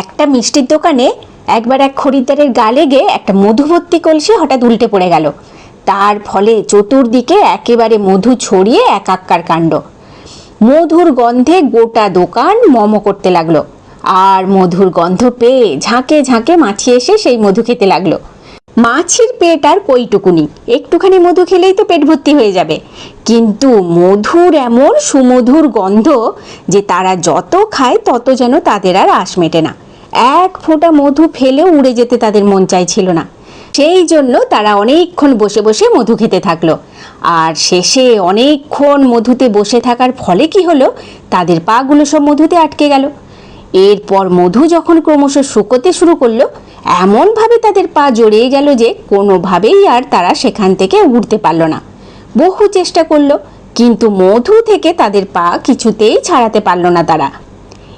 একটা মিষ্টির দোকানে একবার এক খরিদ্দারের গা লেগে একটা মধুভর্তি কলসি হঠাৎ উল্টে পড়ে গেল। তার ফলে চতুর্দিকে একেবারে মধু ছড়িয়ে একাক্কার কাণ্ড। মধুর গন্ধে গোটা দোকান মম করতে লাগল। আর মধুর গন্ধ পেয়ে ঝাঁকে ঝাঁকে মাছি এসে সেই মধু খেতে লাগল। মাছির পেট আর কইটুকুনি। একটুখানি মধু খেলেই তো পেট ভর্তি হয়ে যাবে। কিন্তু মধুর এমন সুমধুর গন্ধ যে তারা যত খায় তত যেন তাদের আর আশ মেটে না। এক ফোঁটা মধু ফেলেও উড়ে যেতে তাদের মন চাইছিল না। সেই জন্য তারা অনেকক্ষণ বসে বসে মধু খেতে থাকল। আর শেষে অনেকক্ষণ মধুতে বসে থাকার ফলে কি হলো? তাদের পাগুলো সব মধুতে আটকে গেল। এরপর মধু যখন ক্রমশ শুকোতে শুরু করল এমনভাবে তাদের পা জড়িয়ে গেল যে কোনোভাবেই আর তারা সেখান থেকে উঠতে পারল না। বহু চেষ্টা করল, কিন্তু মধু থেকে তাদের পা কিছুতেই ছাড়াতে পারল না তারা।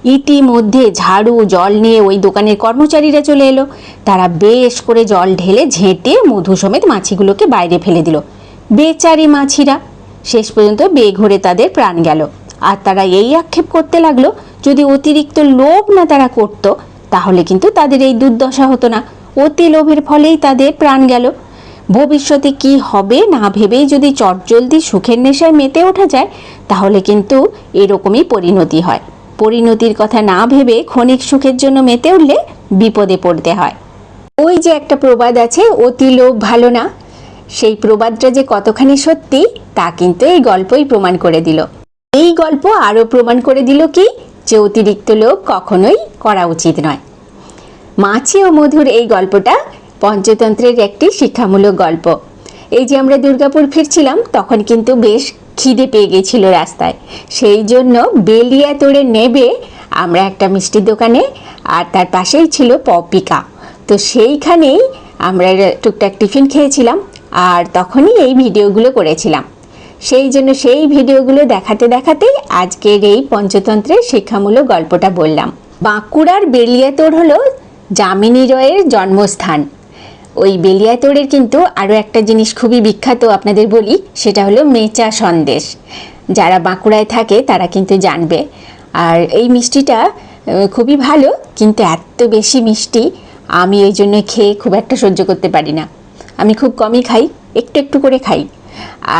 ইতিমধ্যে ঝাড়ু, জল নিয়ে ওই দোকানের কর্মচারীরা চলে এলো। তারা বেশ করে জল ঢেলে ঝেঁটে মধু সমেত মাছিগুলোকে বাইরে ফেলে দিল। বেচারি মাছিরা, শেষ পর্যন্ত বেঘরে তাদের প্রাণ গেল। আর তারা এই আক্ষেপ করতে লাগল, যদি অতিরিক্ত লোভ না তারা করতো তাহলে কিন্তু তাদের এই দুর্দশা হতো না। অতি লোভের ফলেই তাদের প্রাণ গেল। ভবিষ্যতে কি হবে না ভেবেই যদি চটজলদি সুখের নেশায় মেতে ওঠা যায়, তাহলে কিন্তু এরকমই পরিণতি হয়। পরিণতির কথা না ভেবে ক্ষণিক সুখের জন্য মেতে উঠলে বিপদে পড়তে হয়। ওই যে একটা প্রবাদ আছে, অতি লোভ ভালো না। সেই প্রবাদটা যে কতখানি সত্যি, তা কিন্তু এই গল্পই প্রমাণ করে দিল। এই গল্প আরও প্রমাণ করে দিল কি যে অতিরিক্ত লোভ কখনোই করা উচিত নয়। মাছি ও মধুর এই গল্পটা পঞ্চতন্ত্রের একটি শিক্ষামূলক গল্প। এই যে আমরা দুর্গাপুর ফিরছিলাম, তখন কিন্তু বেশ খিদে পেয়ে গেছিল রাস্তায়। সেই জন্য বেলিয়া তোড়ে নেবে আমরা একটা মিষ্টির দোকানে, আর তার পাশেই ছিল পপিকা। তো সেইখানেই আমরা টুকটাক টিফিন খেয়েছিলাম, আর তখনই এই ভিডিওগুলো করেছিলাম। সেই জন্য সেই ভিডিওগুলো দেখাতে দেখাতেই আজকের এই পঞ্চতন্ত্রের শিক্ষামূলক গল্পটা বললাম। বাঁকুড়ার বেলিয়াতোড় হলো যামিনী রয়ের জন্মস্থান। ওই বেলিয়াতোড়ের কিন্তু আরও একটা জিনিস খুবই বিখ্যাত আপনাদের বলি, সেটা হলো মেচা সন্দেশ। যারা বাঁকুড়ায় থাকে তারা কিন্তু জানবে। আর এই মিষ্টিটা খুবই ভালো, কিন্তু এত বেশি মিষ্টি, আমি ওই জন্য খেয়ে খুব একটা সহ্য করতে পারি না। আমি খুব কমই খাই, একটু একটু করে খাই।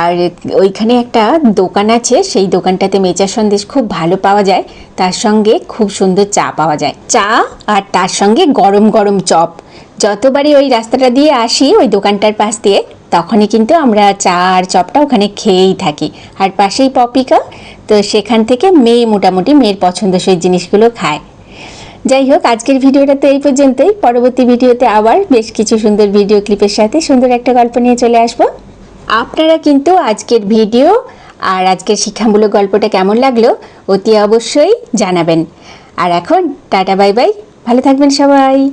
আর ওইখানে একটা দোকান আছে, সেই দোকানটাতে মেচা সন্দেশ খুব ভালো পাওয়া যায়। তার সঙ্গে খুব সুন্দর চা পাওয়া যায়। চা আর তার সঙ্গে গরম গরম চপ। যতবারই ওই রাস্তাটা দিয়ে আসি, ওই দোকানটার পাশ দিয়ে, তখনই কিন্তু আমরা চা আর চপটা ওখানে খেয়েই থাকি। আর পাশেই পপিকা, তো সেখান থেকে মেয়ে মোটামুটি মেয়ের পছন্দসই জিনিসগুলো খায়। যাই হোক, আজকের ভিডিওটা তো এই পর্যন্তই। পরবর্তী ভিডিওতে আবার বেশ কিছু সুন্দর ভিডিও ক্লিপের সাথে সুন্দর একটা গল্প নিয়ে চলে আসব। আপনারা কিন্তু আজকের ভিডিও আর আজকের শিক্ষামূলক গল্পটা কেমন লাগল অতি অবশ্যই জানাবেন। আর এখন টাটা, বাই বাই। ভালো থাকবেন সবাই।